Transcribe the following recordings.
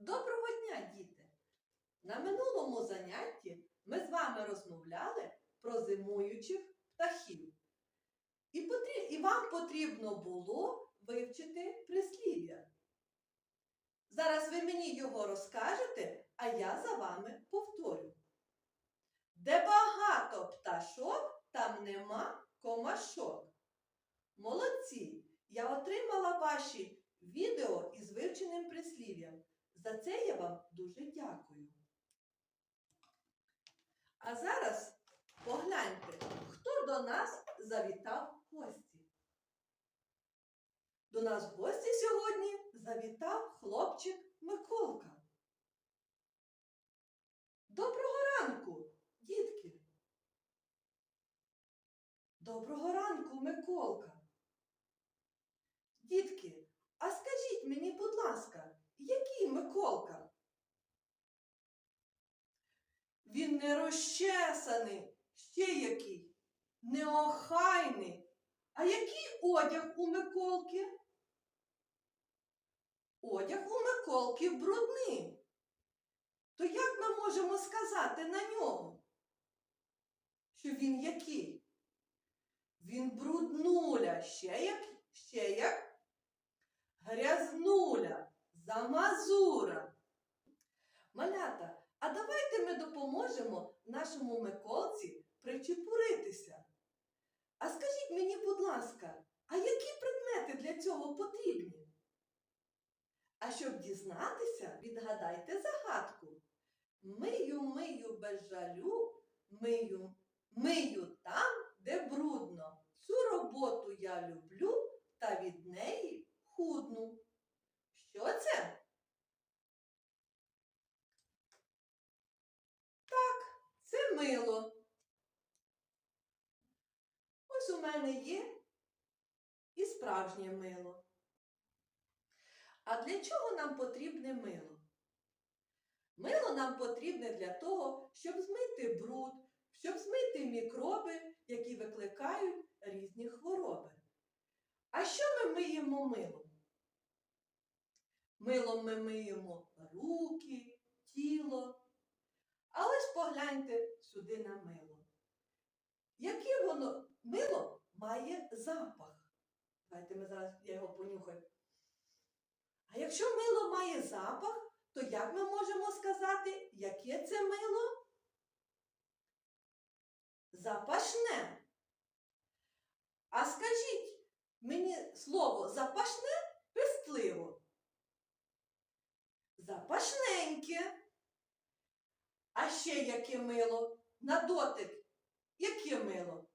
Доброго дня, діти! На минулому занятті ми з вами розмовляли про зимуючих птахів. І, потрі- і вам потрібно було вивчити прислів'я. Зараз ви мені його розкажете, а я за вами повторю. Де багато пташок, там нема комашок. Молодці! Я отримала ваші За це я вам дуже дякую. А зараз погляньте, хто до нас завітав в гості. До нас в гості сьогодні завітав хлопчик Миколка. Доброго ранку, дітки. Доброго ранку, Миколка. Дітки, а скажіть мені, будь ласка, який Миколка? Він не розчесаний, ще який, неохайний. А який одяг у Миколки? Одяг у Миколки брудний. То як ми можемо сказати на ньому? Що він який? Він бруднуля, ще як, ще як грязнуля, замазура. Малята, а давайте ми допоможемо нашому Миколці причепуритися. А скажіть мені, будь ласка, а які предмети для цього потрібні? А щоб дізнатися, відгадайте загадку. Мию, мию без жалю, мию, мию там, де брудно. Цю роботу я люблю та від неї худну. Що це? Так, це мило. Ось у мене є і справжнє мило. А для чого нам потрібне мило? Мило нам потрібне для того, щоб змити бруд, щоб змити мікроби, які викликають різні хвороби. А що ми миємо милом? Милом ми миємо руки, тіло. А ось погляньте сюди на мило. Яке воно мило має запах? Давайте ми зараз я його понюхаю. А якщо мило має запах, то як ми можемо сказати, яке це мило? Запашне. А скажіть мені слово запашне пестливо. Запашненьке. А ще яке мило? На дотик. Яке мило?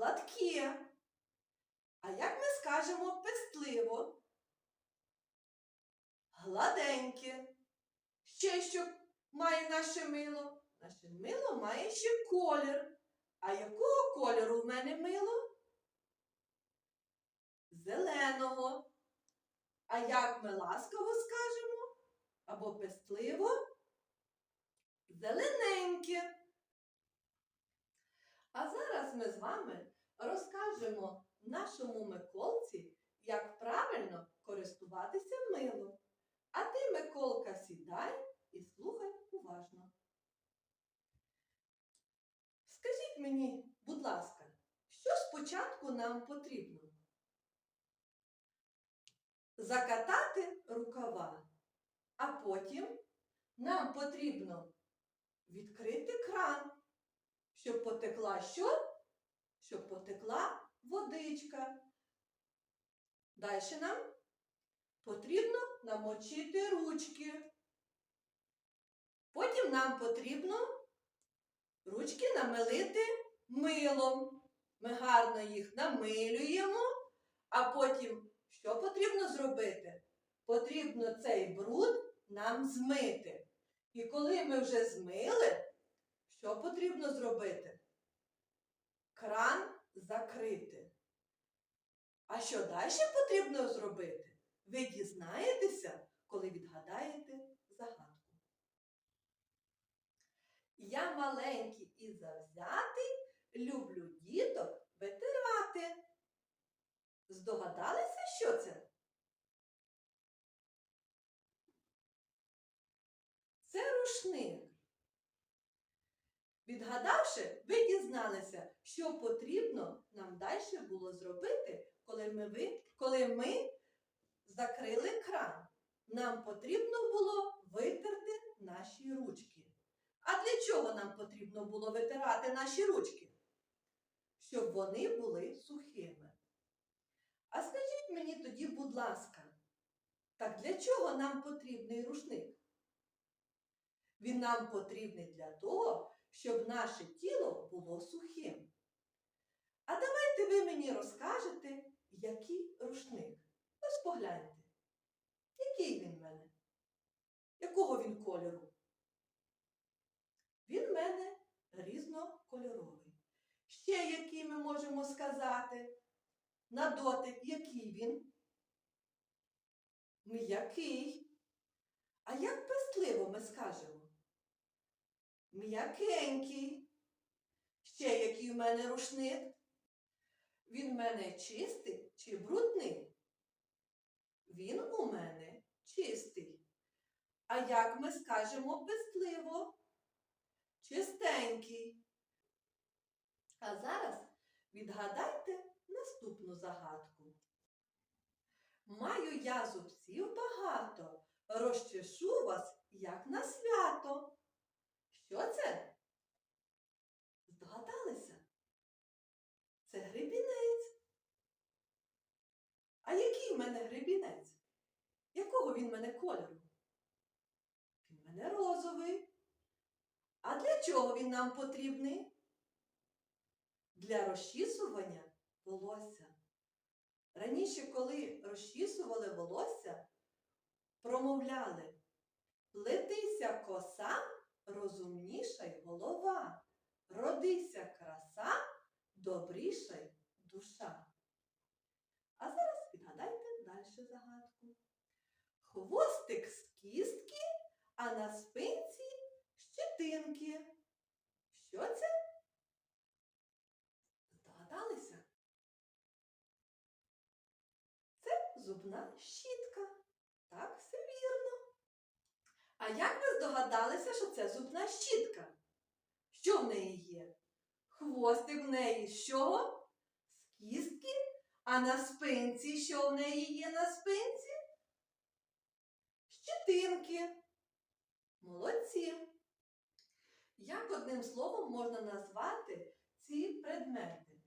Гладке. А як ми скажемо пестливо? Гладеньке. Ще що має наше мило? Наше мило має ще колір. А якого кольору в мене мило? Зеленого. А як ми ласково скажемо? Або пестливо? Зелененьке. А зараз ми з вами розкажемо нашому Миколці, як правильно користуватися милом. А ти, Миколка, сідай і слухай уважно. Скажіть мені, будь ласка, що спочатку нам потрібно? Закатати рукава, а потім нам потрібно відкрити кран, щоб потекла що? Щоб потекла водичка. Далі нам потрібно намочити ручки. Потім нам потрібно ручки намилити милом. Ми гарно їх намилюємо, а потім що потрібно зробити? Потрібно цей бруд нам змити. І коли ми вже змили, що потрібно зробити? Кран закрити. А що далі потрібно зробити? Ви дізнаєтеся, коли відгадаєте загадку. Я маленький і завзятий, люблю діток витирати. Здогадалися, що це? рушник. Відгадавши, ви дізналися, що потрібно нам далі було зробити, коли ми, ви, коли ми закрили кран. Нам потрібно було витерти наші ручки. А для чого нам потрібно було витирати наші ручки? Щоб вони були сухими. А скажіть мені тоді, будь ласка, так для чого нам потрібний рушник? Він нам потрібний для того, щоб наше тіло було сухим. А давайте ви мені розкажете, який рушник. Ось погляньте. Який він в мене? Якого він кольору? Він в мене різнокольоровий. Ще який ми можемо сказати? На дотик, який він? М'який. А як пестливо ми скажемо? М'якенький. Ще який в мене рушник? Він мене чистий чи брудний? Він у мене чистий. А як ми скажемо пестливо? Чистенький. А зараз відгадайте наступну загадку. Маю я зубців багато, розчешу вас, як на свято. Що це? Здогадалися? Це гребінець. А який в мене гребінець? Якого він в мене кольору? Він мене розовий. А для чого він нам потрібний? Для розчісування волосся. Раніше, коли розчісували волосся, промовляли Плетися коса, розумніша й голова, родися краса, добріша й душа. Далі загадку. Хвостик з кістки, а на спинці щетинки. Що це? Здогадалися? Це зубна щітка. Так, все вірно. А як ви здогадалися, що це зубна щітка? Що в неї є? Хвостик в неї з чого? З кістки, а на спинці що в неї є на спинці? Щетинки. Молодці. Як одним словом можна назвати ці предмети?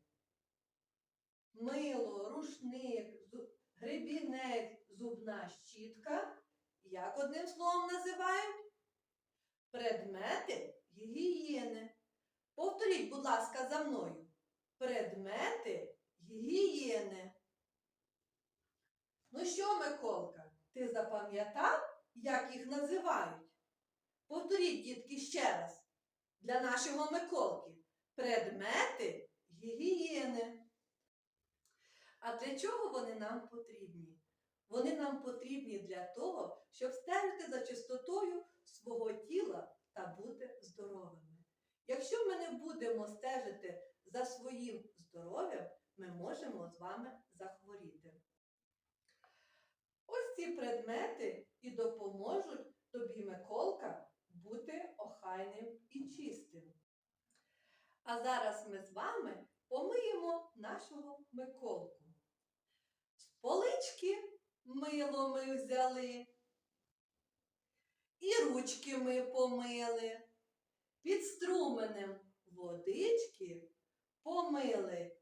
Мило, рушник, гребінець, зубна щітка. Як одним словом називають? Предмети гігієни. Повторіть, будь ласка, за мною. Предмети гігієни. Ну що, Миколка, ти запам'ятав, як їх називають? Повторіть, дітки, ще раз. Для нашого Миколки. Предмети гігієни. А для чого вони нам потрібні? Вони нам потрібні для того, щоб стежити за чистотою свого тіла та бути здоровими. Якщо ми не будемо стежити за своїм здоров'ям, ми можемо з вами захворіти. Ось ці предмети і допоможуть тобі, Миколка, бути охайним і чистим. А зараз ми з вами помиємо нашого Миколку. З полички мило ми взяли, і ручки ми помили, під струменем водички помили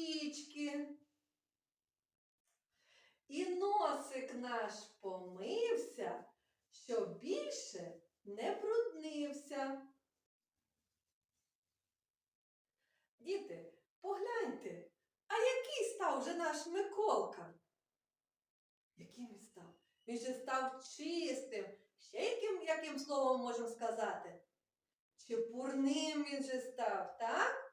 щічки. І носик наш помився, щоб більше не бруднився. Діти, погляньте, а який став вже наш Миколка? Яким він став? Він же став чистим. Ще яким, яким словом можемо сказати? Чепурним він же став, так?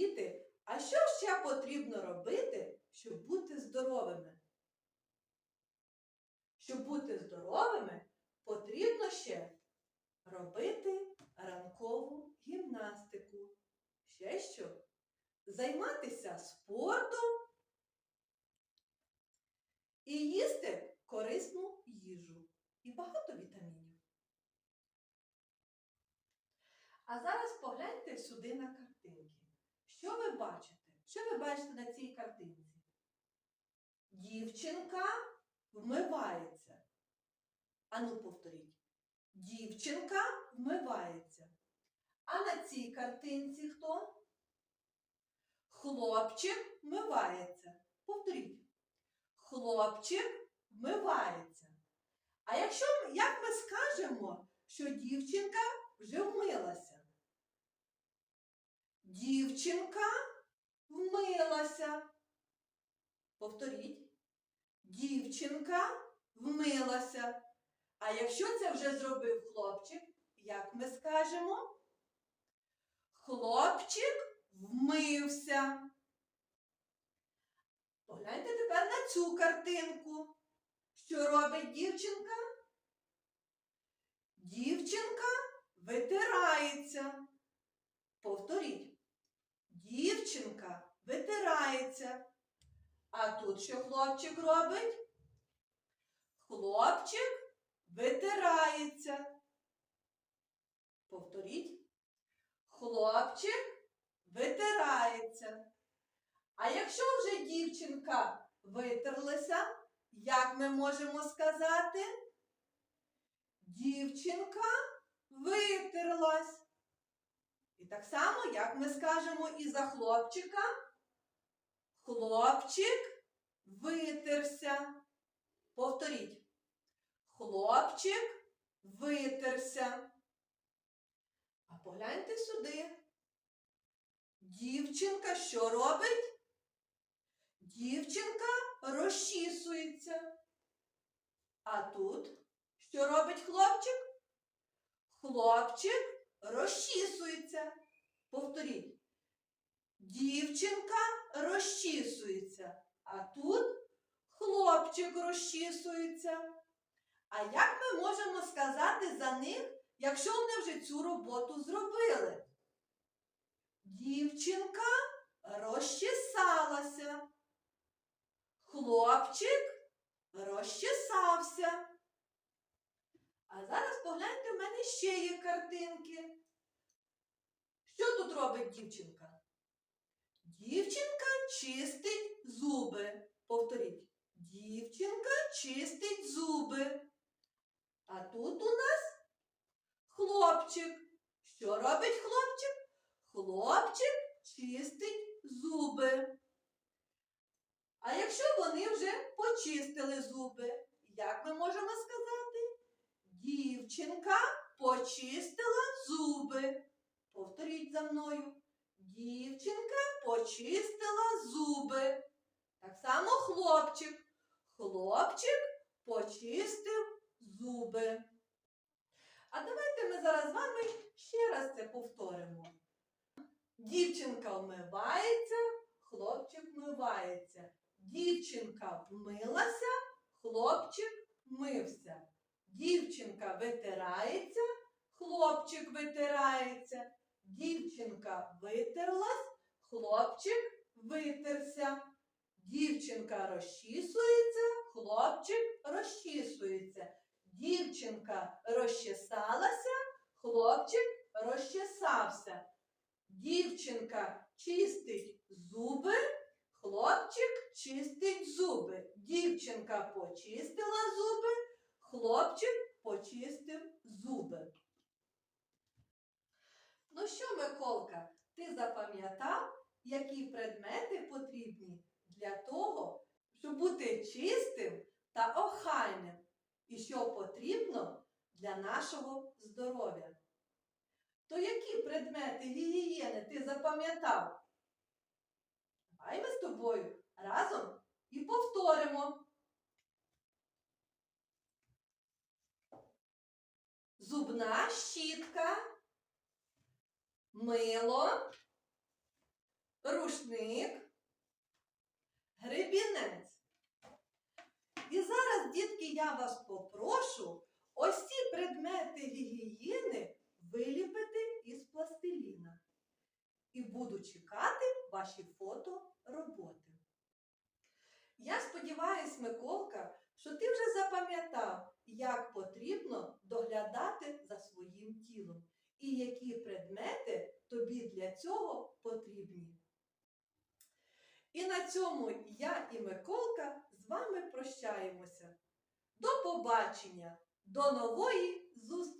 Діти, а що ще потрібно робити, щоб бути здоровими? Щоб бути здоровими, потрібно ще робити ранкову гімнастику. Ще що? Займатися спортом і їсти корисну їжу і багато вітамінів. А зараз погляньте сюди на картинки. Що ви бачите? Що ви бачите на цій картинці? Дівчинка вмивається. Ану, повторіть. Дівчинка вмивається. А на цій картинці хто? Хлопчик вмивається. Повторіть. Хлопчик вмивається. А якщо як ми скажемо, що дівчинка вже вмилася? Дівчинка вмилася. Повторіть. Дівчинка вмилася. А якщо це вже зробив хлопчик, як ми скажемо? Хлопчик вмився. Погляньте тепер на цю картинку. Що робить дівчинка? Дівчинка витирається. Повторіть. Дівчинка витирається. А тут що хлопчик робить? Хлопчик витирається. Повторіть. Хлопчик витирається. А якщо вже дівчинка витерлася, як ми можемо сказати? Дівчинка витерлась. І так само, як ми скажемо і за хлопчика, хлопчик витерся. Повторіть. Хлопчик витерся. А погляньте сюди. Дівчинка що робить? Дівчинка розчісується. А тут що робить хлопчик? Хлопчик розчісується. Повторіть. Дівчинка розчісується. А тут хлопчик розчісується. А як ми можемо сказати за них, якщо вони вже цю роботу зробили? Дівчинка розчесалася. Хлопчик розчесався. А зараз погляньте, в мене ще є картинки. Що тут робить дівчинка? Дівчинка чистить зуби. Повторіть. Дівчинка чистить зуби. А тут у нас хлопчик. Що робить хлопчик? Хлопчик чистить зуби. А якщо вони вже почистили зуби, як ми можемо сказати? Дівчинка почистила зуби. Повторіть за мною. Дівчинка почистила зуби. Так само хлопчик. Хлопчик почистив зуби. А давайте ми зараз з вами ще раз це повторимо. Дівчинка вмивається, хлопчик вмивається. Дівчинка вмилася, хлопчик мився. Дівчинка витирається, хлопчик витирається. Дівчинка витерлась, хлопчик витерся. Дівчинка розчісується, хлопчик розчісується. Дівчинка розчесалася, хлопчик розчесався. Дівчинка чистить зуби, хлопчик чистить зуби. Дівчинка почистила зуби, хлопчик почистив зуби. Ну що, Миколка, ти запам'ятав, які предмети потрібні для того, щоб бути чистим та охайним, і що потрібно для нашого здоров'я? То які предмети гігієни ти запам'ятав? Давай ми з тобою разом і повторимо. Зубна щітка, мило, рушник, гребінець. І зараз, дітки, я вас попрошу ось ці предмети гігієни виліпити із пластиліна. І буду чекати ваші фото роботи. Я сподіваюсь, Миколка, що ти вже запам'ятав, як потрібно доглядати за своїм тілом і які предмети тобі для цього потрібні. І на цьому я і Миколка з вами прощаємося. До побачення, до нової зустрічі!